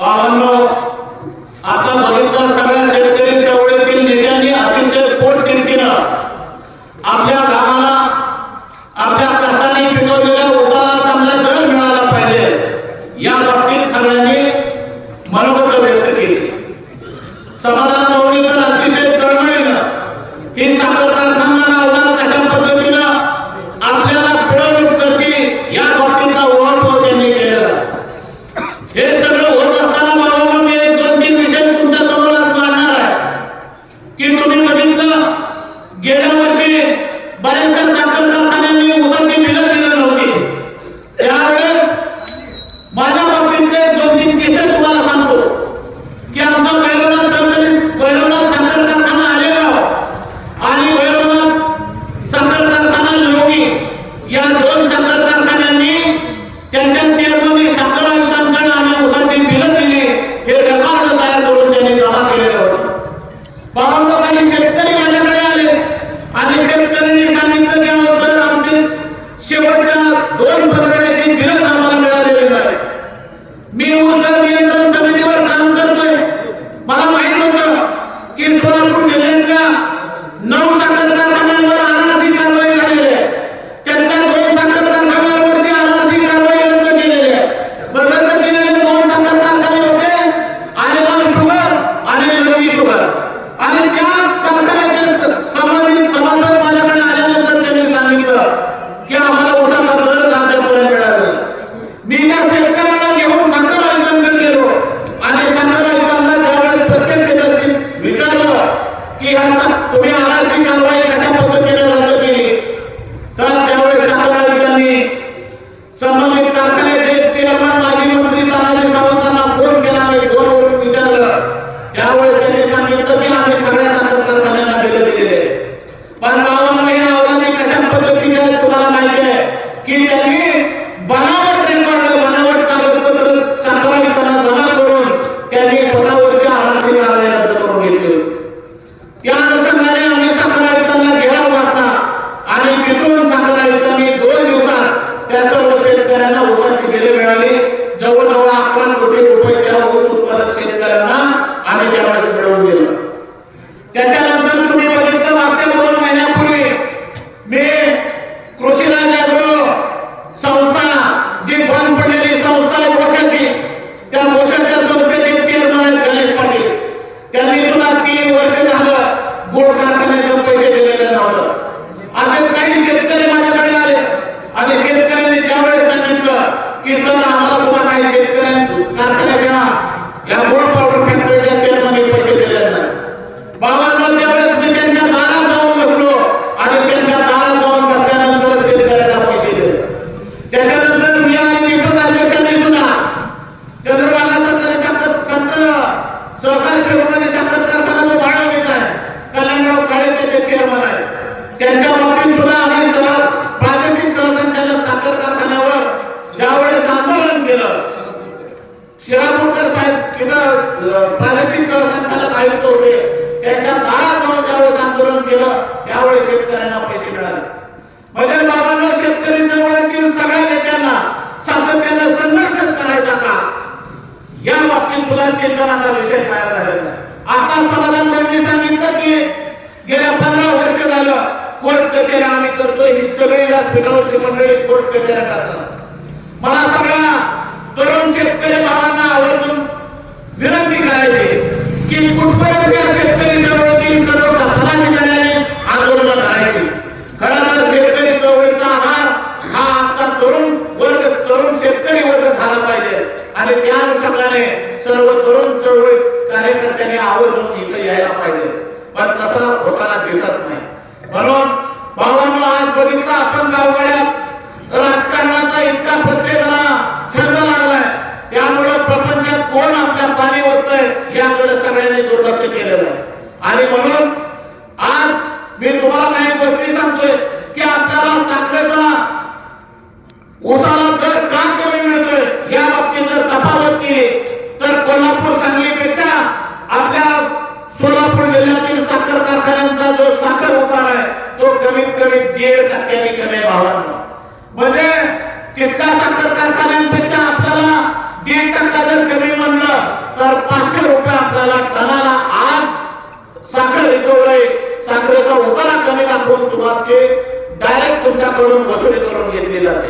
భావంలో అర్థం आणि त्या मिळवून दिला कार्यकर्ते होते. त्यांच्या दारा जाऊन ज्यावेळेस आंदोलन केलं त्यावेळेस शेतकऱ्यांना पैसे मिळाले. म्हणजे बाबांना शेतकरी चळवळीतील सगळ्या नेत्यांना सातत्यानं संघर्ष करायचा का? या बाबतीत सुद्धा चिंतनाचा विषय तयार झालेला आता समाधान मोदी सांगितलं की गेल्या पंधरा वर्ष झालं कोर्ट कचेऱ्या आम्ही करतोय. ही सगळी व्यासपीठावरची मंडळी कोर्ट कचेऱ्या करतात. मला सगळ्या तरुण शेतकरी भावांना आवर्जून विनंती करायची que por propia आणि म्हणून आज मी तुम्हाला काही गोष्टी सांगतोय की आपल्याला साखरेचा उसाला दर का कमी मिळतोय या बाबतीत जर तफावत केली तर कोल्हापूर सांगलीपेक्षा आपल्या सोलापूर जिल्ह्यातील साखर कारखान्यांचा जो साखर उतार आहे तो कमीत कमी दीड टक्क्यांनी कमी व्हावा. म्हणजे तिथल्या साखर कारखान्यांपेक्षा आपल्याला दीड टक्का जर कमी म्हणलं तर पाचशे रुपये आपल्याला टनाला आज साखर रिकव्हरी साखरेचा उतारा कमी दाखवून तुमचे डायरेक्ट तुमच्याकडून वसुली करून घेतली जाते.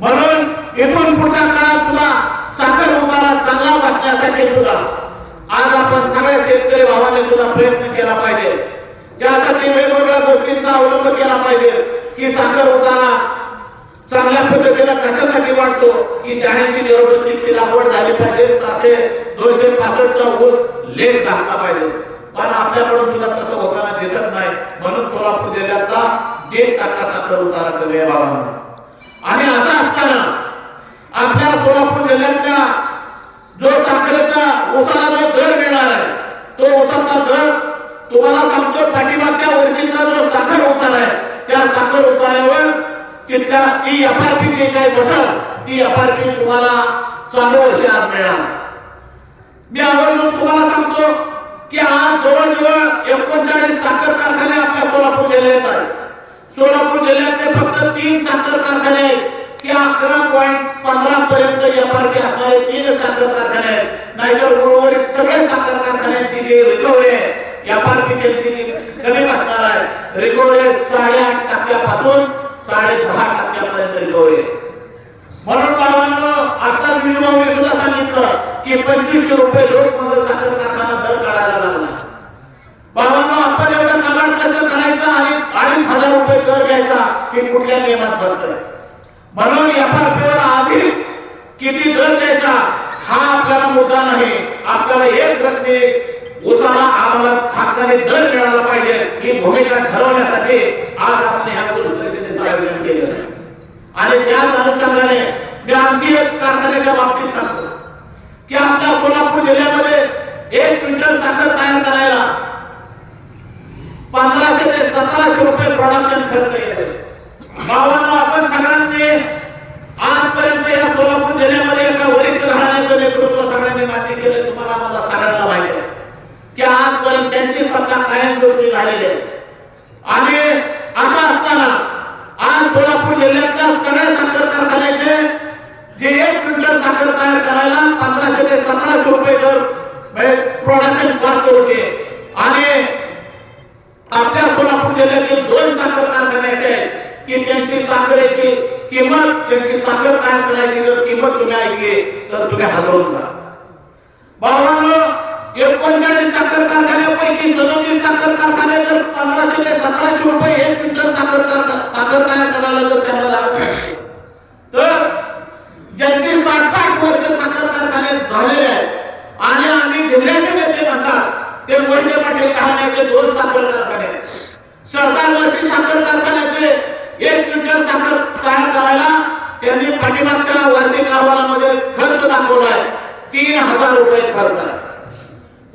म्हणून इथून पुढच्या काळात सुद्धा साखर उतारा चांगला बसण्यासाठी सुद्धा आज आपण सगळ्या शेतकरी भावाने सुद्धा प्रयत्न केला पाहिजे. त्यासाठी वेगवेगळ्या गोष्टींचा अवलंब केला पाहिजे की साखर उतारा चांगल्या पद्धतीने कशासाठी वाटतो की शहाऐंशी निवडणुकीची लागवड झाली पाहिजे असे दोनशे पासष्टचा ऊस लेख घातला पाहिजे. पण आपल्याकडून सुद्धा तसं होताना दिसत नाही. म्हणून सोलापूर जिल्ह्यातला दीड टक्का साखर उतारा कमी आणि असं असताना आपल्या सोलापूर जिल्ह्यातल्या जो साखरेचा ऊसाला जो दर मिळणार आहे तो ऊसाचा दर तुम्हाला सांगतो पाठीमागच्या वर्षीचा जो साखर उतारा आहे त्या साखर उतार्यावर तिथल्या ती एफ आर पी जी काही बसल ती एफ आर पी तुम्हाला चालू वर्षी आज मिळणार. मी आवर्जून तुम्हाला सांगतो की आज जवळजवळ एकोणचाळीस साखर कारखाने आपल्या सोलापूर जिल्ह्यात आहे सोलापूर जिल्ह्यातले फक्त तीन साखर कारखाने आहेत. की अकरा पॉईंट पंधरा पर्यंत एफ आर पी असणारे तीन साखर कारखाने आहेत. नाहीतर उर्वरित सगळे साखर कारखान्यांची जी रिकव्हरी आहे एफ आर पी त्यांची जी कमी बसणार आहे. रिकव्हरी साडेआठ टक्क्यापासून साडे दहा टक्क्यापर्यंत रिकव्हरी आहे. म्हणून बाबांनो आताच मी सुद्धा सांगितलं की पंचवीसशे रुपये लोकमंगल साखर कारखाना दर काढायला लागला. बाबांनो आपण एवढं कामाड खर्च करायचा आणि अडीच हजार रुपये दर घ्यायचा की कुठल्या नियमात बसतंय. म्हणून एफ आर पीवर आधी किती दर द्यायचा हा आपल्याला मुद्दा नाही. आपल्याला एक रकमे उसाला आम्हाला हक्काने दर मिळाला पाहिजे ही भूमिका ठरवण्यासाठी आज आपण ह्या ऊस परिषदेचं आयोजन केलं आहे. आणि त्याच अनुषंगाने मी आणखी एक कारखान्याच्या बाबतीत सांगतो की आपल्या सोलापूर जिल्ह्यामध्ये एक क्विंटल साखर तयार करायला पंधराशे ते सतराशे रुपये प्रोडक्शन खर्च येते भावांनो आपण सगळ्यांनी आजपर्यंत या सोलापूर जिल्ह्यामध्ये एका वरिष्ठ घराण्याचं नेतृत्व सगळ्यांनी मान्य केलं तुम्हाला मला सगळ्यांना माहिती आहे की आजपर्यंत त्यांची सत्ता कायमस्वरूपी झालेली आहे. आणि असं असताना सोलापूर जिल्ह्यातल्या सगळ्या साखर कारखान्याचे जे एक क्विंटल साखर तयार करायला पंधराशे ते सतराशे रुपये दर म्हणजे प्रोडक्शन कॉस्ट होते. आणि आपल्या सोलापूर जिल्ह्यातील दोन साखर कारखाने असे आहेत की त्यांची साखरेची किंमत त्यांची साखर तयार करायची जर किंमत तुम्ही ऐकली तर तुम्ही हादरून जा. बाबांनो एकोणचाळीस साखर कारखान्यापैकी सदोतीस साखर कारखाने जर पंधराशे ते सतराशे रुपये एक क्विंटल साखर साखर तयार करायला जर त्यांना लागत तर ज्यांची साठ साठ वर्ष साखर कारखाने झालेले आहेत आणि आम्ही जिल्ह्याचे नेते म्हणतात ते मोहिते पाटील घराण्याचे दोन साखर कारखाने. सरकार वर्षी साखर कारखान्याचे एक क्विंटल साखर तयार करायला त्यांनी पाठीमागच्या वार्षिक अहवालामध्ये खर्च दाखवलाय तीन हजार रुपये खर्च आहे.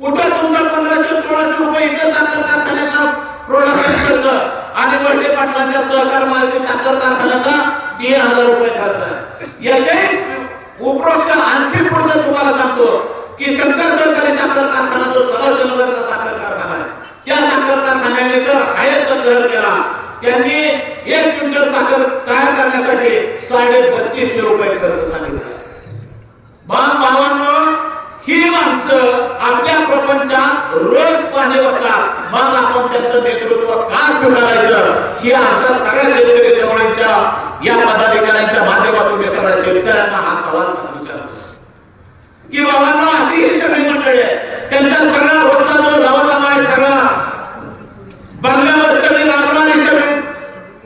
कुठं तुमचा पंधराशे सोळाशे रुपये इतर साखर कारखान्याचा प्रोडक्शन खर्च आणि मोहिते पाटलांच्या सहकार महाराष्ट्र साखर कारखान्याचा तीन हजार रुपये खर्च आहे. याचे उपरोक्ष आणखी पुढचं तुम्हाला सांगतो की शंकर सहकारी साखर कारखाना जो सदाशिवनगरचा साखर कारखाना आहे त्या साखर कारखान्याने तर हायर दर केला. त्यांनी एक क्विंटल साखर तयार करण्यासाठी साडे बत्तीसशे रुपये खर्च सांगितला. मग भावांनो ही माणसं आपल्या प्रपंचात रोज पाणी वाचतात मग आपण त्याचं नेतृत्व का स्वीकारायचं? ही आमच्या सगळ्या शेतकरी चळवळींच्या या पदाधिकाऱ्यांच्या माध्यमातून मी सगळ्या शेतकऱ्यांना हा सवाल विचारतो की बाबांना अशी ही सगळी मंडळी आहे त्यांचा सगळा रोजचा जो लवाजमा आहे सगळा बंगल्यावर सगळी राबणारी सगळी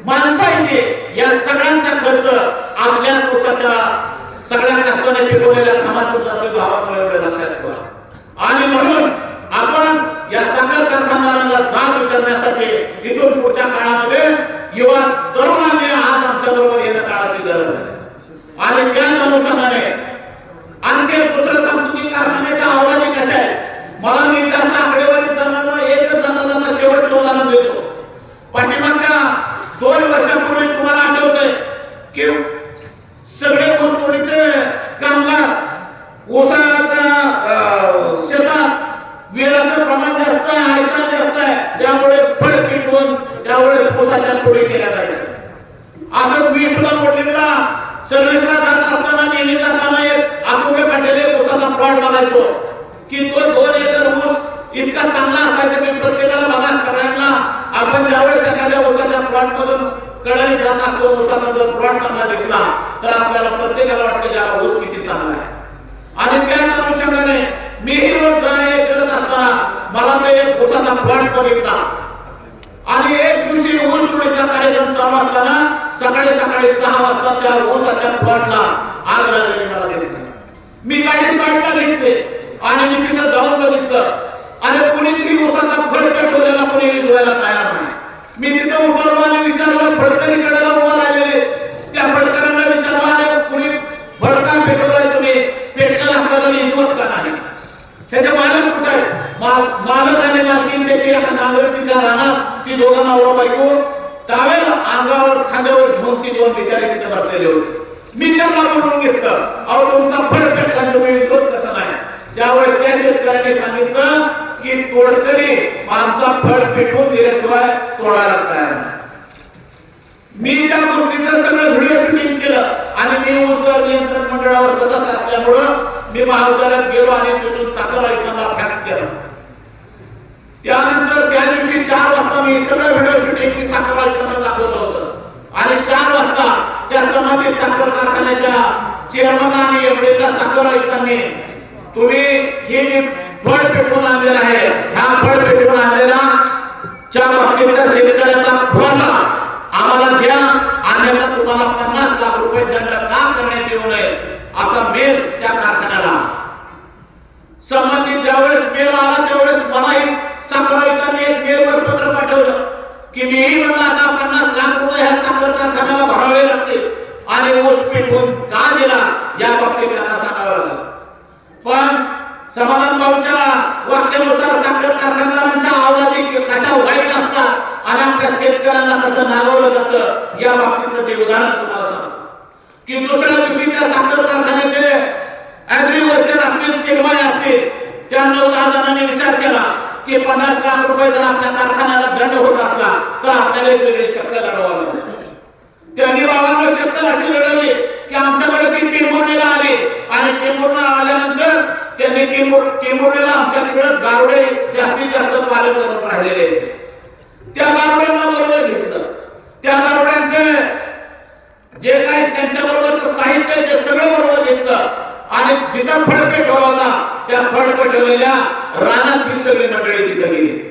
माणसं आहे या सगळ्यांचा खर्च आपल्याच ऊसाच्या सगळ्या कष्टाने पिकवलेल्या कामातून जातो भावांना एवढं लक्षात ठेवा. आणि म्हणून आपण या साखर कारखानदारांना जाग विचारण्यासाठी इथून पुढच्या काळामध्ये युवा तरुणांनी आज आमच्या बरोबर येणं काळाची गरज आहे. आणि त्याच अनुषंगाने आणखी एक दुसरं सांगतो की कारखान्याच्या आव्हाने कशा आहे मला मी जास्त आकडेवारी जाणार एकच जाता जाता शेवटचं उदाहरण देतो. पाठीमागच्या दोन वर्षापूर्वी तुम्हाला आठवतंय की सगळे ऊसतोडीचे कामगार ऊसाच्या अं, शेतात वेळाचं प्रमाण जास्त आहे आयचा जास्त आहे त्यामुळे फळ पिटवून त्यावेळेस पुढे तोडी केल्या जायच्या असंच मी सुद्धा मोठीला सर्व्हिसला जात असताना नेहमी जाताना एक आकुबे पाटील ऊसाचा प्लॉट बघायचो. की तो दोन एकर ऊस इतका चांगला असायचा की प्रत्येकाला बघा सगळ्यांना आपण ज्यावेळेस एखाद्या ऊसाच्या प्लॉट मधून कडाने जात असतो ऊसाचा जर प्लॉट चांगला दिसला तर आपल्याला प्रत्येकाला वाटतं की हा ऊस किती चांगला आहे. आणि त्याच अनुषंगाने मीही रोज जाय करत असताना मला ते एक ऊसाचा प्लॉट बघितला. आणि एक दिवशी ऊस तोडीचा कार्यक्रम चालू असताना सकाळी सकाळी सहा वाजता त्या ऊसाच्या प्लॉटला आग लागलेली मला दिसली. मी गाडी साईडला घेतले आणि मी तिथं जाऊन बघितलं. अरे कुणीच ऊसाचा फड पेटवलेला कोणी विजवायला तयार नाही. मी तिथं उभारलो आणि विचारलं फडकरी कडेला उभा राहिलेले त्या फडकऱ्यांना विचारलं अरे कुणी फडका पेटवलाय तुम्ही पेटलेला असला तर विजवत का नाही त्याचे मालक कुठे आहे मा- मालक आणि मालकीन त्याची एका नांगरतीच्या रानात ती दोघं नवरा बायको टावेल अंगावर खांद्यावर घेऊन ती दोन बिचारे तिथे बसलेले होते. मी त्यांना बोलून घेतलं अहो तुमचा फळ पेटला तुम्ही विरोध कसा नाही? त्यावेळेस त्या शेतकऱ्याने सांगितलं की तोडकरी आमचा फळ पेटवून दिल्याशिवाय तोडायला तयार मी त्या गोष्टीचं सगळं व्हिडिओ शूटिंग केलं आणि मी उद्योग नियंत्रण मंडळावर सदस्य असल्यामुळं मी महाविद्यालयात गेलो आणि तिथून साखर आयुक्तांना फॅक्स केला. त्यानंतर त्या दिवशी चार वाजता मी सगळं व्हिडिओ शूटिंग मी साखर आयुक्तांना दाखवलं होतं. आणि चार वाजता त्या संबंधित साखर कारखान्याच्या चेअरमन आणि एमडीला साखर आयुक्तांनी तुम्ही हे जे फळ पेटवून आणलेलं आहे ह्या फळ पेटवून आणलेला च्या बाबतीतल्या शेतकऱ्याचा खुलासा आम्हाला द्या. अन्यथा तुम्हाला पन्नास लाख रुपये दंड का करण्यात येऊ नये असा मेल त्या कारखान्याला. संबंधित ज्यावेळेस मेल आला त्यावेळेस मलाही की मीही म्हणलं आता पन्नास लाख रुपये ह्या साखर कारखान्याला भरावे लागतील. आणि ऊस पेटवून का दिला? या बाबतीत त्यांना सांगावं लागलं. पण समाधान भाऊच्या वाक्यानुसार साखर कारखानदारांच्या अवलादी कशा वाईट असतात आणि आपल्या शेतकऱ्यांना कसं नागवलं जातं या बाबतीतलं ते उदाहरण तुम्हाला सांगतो. की दुसऱ्या दिवशी त्या साखर कारखान्याचे ऍग्री वर्षर असतील चिडवाय असतील त्या नऊ दहा जणांनी विचार केला. की पन्नास लाख रुपये जर आपल्या कारखान्याला दंड होत असला तर आपल्याला एक वेगळी शक्य लढवावी त्यांनी बाबांना शक्कल अशी लढवली की आमच्याकडे ती टेंभुर्णीला आली. आणि टेंभुर्णीला आल्यानंतर त्यांनी टेंभुर टेंभुर्णीला आमच्या तिकडे गारुडे जास्तीत जास्त पालन करत राहिलेले. त्या गारुड्यांना बरोबर घेतलं. त्या गारुड्यांचे जे काही त्यांच्या बरोबरचं साहित्य ते सगळं बरोबर घेतलं. आणि जिथं फड ठेवला होता त्या फड ठेवलेल्या रानात ही सगळी मंडळी तिथे गेली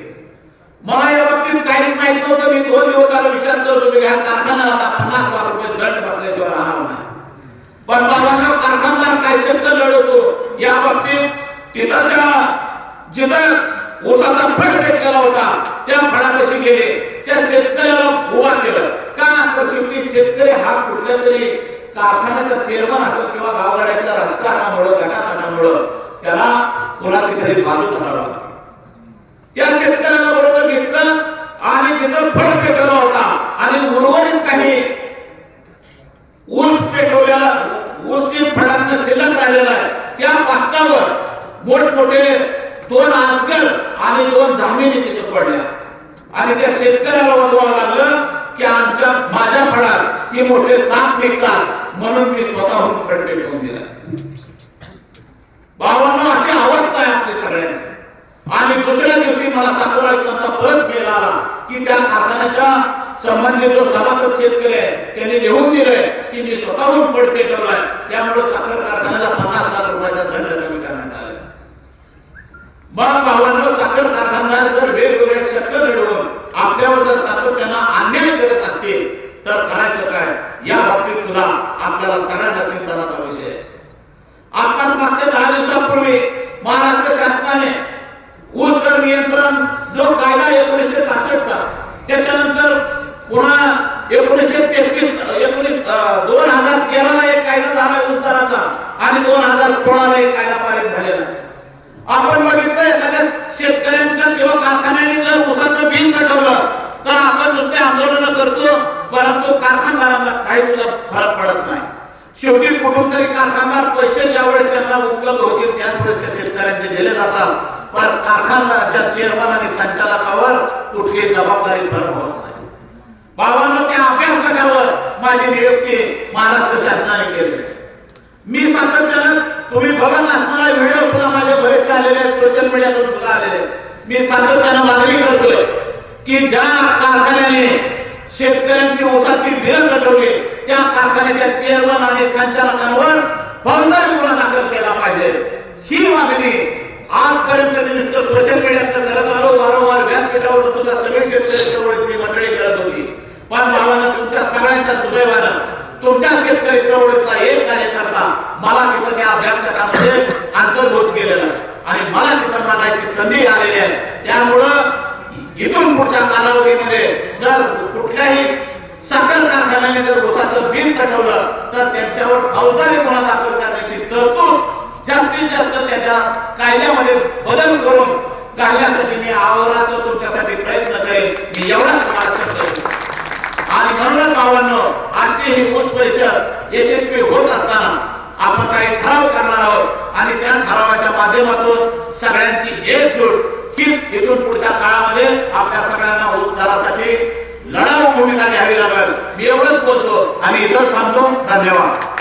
मला या बाबतीत काहीच माहीत नव्हतं. मी दोन दिवस विचार करत होतो की ह्या कारखान्याला आता पन्नास लाख रुपये दंड बसल्याशिवाय राहणार नाही. पण बाबांना कारखानदार काय शब्द लढवतो? या बाबतीत तिथं त्या जिथं ऊसाचा भेट केला होता त्या फळापाशी गेले. त्या शेतकऱ्याला उभा केलं. का तर शेवटी शेतकरी हा कुठल्या तरी कारखान्याचा चेअरमन असेल किंवा गावगाड्याच्या राजकारणामुळं गटातटामुळं त्याला कोणाची तरी बाजू धरावा त्या शेतकऱ्याला बरोबर घेतलं आणि तिथं फळ पेटवला होता. आणि उर्वरित काही ऊस पेटवलेला ऊस जे शिल्लक राहिलेला आहे. त्या पास्टावर मोठमोठे दोन आजगर आणि दोन धामिनी तिथे सोडल्या. आणि त्या शेतकऱ्याला वाजवावं लागलं की आमच्या माझ्या फळात हे मोठे साप निघतात म्हणून मी स्वतःहून फड पेटवून दिला. बाबांना अशी अवस्था आहे आपली सगळ्यांची आणि दुसऱ्या दिवशी मला साखर आयुक्तांचा परत मेल आला की त्या कारखान्याच्या संबंधित जो सभासद शेतकरी आहे त्यांनी लिहून दिलंय की मी स्वतःहून पड पेटवलाय. त्यामुळे साखर कारखान्याचा पन्नास लाख रुपयाचा दंड कमी करण्यात आला. मग भावांनो साखर कारखानदार जर वेगवेगळ्या शक्य मिळवून आपल्यावर जर सातत्यानं अन्याय करत असतील तर करायचं काय? या बाबतीत सुद्धा आपल्याला सगळ्यांना चिंतनाचा विषय आहे. आता मागच्या दहा दिवसापूर्वी महाराष्ट्र शासनाने ऊस दर नियंत्रण जो कायदा एकोणीसशे सहासष्टचा त्याच्यानंतर पुन्हा एकोणीसशे तेहतीस एकोणीस दोन हजार तेराला एक कायदा झाला ऊस दराचा आणि दोन हजार सोळाला एक कायदा पारित झालेला आपण बघितलं एखाद्या शेतकऱ्यांच्या किंवा कारखान्याने जर उसाचं बिल कटवलं तर आपण नुसते आंदोलन करतो परंतु कारखानदारांना काही सुद्धा फरक पडत नाही. शेवटी कुठून तरी कारखानदार पैसे ज्यावेळेस त्यांना उपलब्ध होतील त्याच वेळेस ते शेतकऱ्यांचे दिले जातात. पण कारखानदाराच्या चेअरमन आणि संचालकावर कुठलीही जबाबदारी फरक होत नाही. बाबांना त्या अभ्यास गटावर माझी नियुक्ती महाराष्ट्र शासनाने केली. मी सातत्यानं तुम्ही बघत असणारा व्हिडिओ सुद्धा माझे बरेचसे आलेले आहेत सोशल मीडियातून सुद्धा आलेले मी सातत्यानं मागणी करतोय की ज्या कारखान्याने शेतकऱ्यांची ऊसाची बिलं कटवली त्या कारखान्याच्या चेअरमन आणि संचालकांवर फौजदारी गुन्हा दाखल केला पाहिजे. ही मागणी आजपर्यंत मी नुसतं सोशल मीडियात करत आलो वारंवार व्यासपीठावर सुद्धा सगळे शेतकरी चळवळीतली मंडळी करत होती पण भावानं तुमच्या सगळ्यांच्या सुदैवानं तुमच्या शेतकरी चळवळीतला एक कार्यकर्ता मला तिथं त्या अभ्यास गटामध्ये अंतर्भूत केलेलं आहे. आणि मला तिथं मांडायची संधी आलेली आहे त्यामुळं इथून पुढच्या कालावधीमध्ये जर कुठल्याही साखर कारखान्याने जर उसाचं बिल ठरवलं तर त्यांच्यावर फौजदारी गुन्हा दाखल करण्याची तरतूद जास्तीत जास्त त्याच्या कायद्यामध्ये बदल करून घालण्यासाठी मी आवारात तुमच्यासाठी प्रयत्न करेल मी एवढाच तुम्हाला सांगतो आणि म्हणूनच भावांनो आजची ही ऊस परिषद यशस्वी होत असताना आपण काही ठराव करणार आहोत आणि त्या ठरावाच्या माध्यमातून सगळ्यांची एकजूट हीच इथून पुढच्या काळामध्ये आपल्या सगळ्यांना ऊस दरासाठी लढाऊ भूमिका घ्यावी लागेल. मी एवढंच बोलतो आणि इथंच थांबतो. धन्यवाद.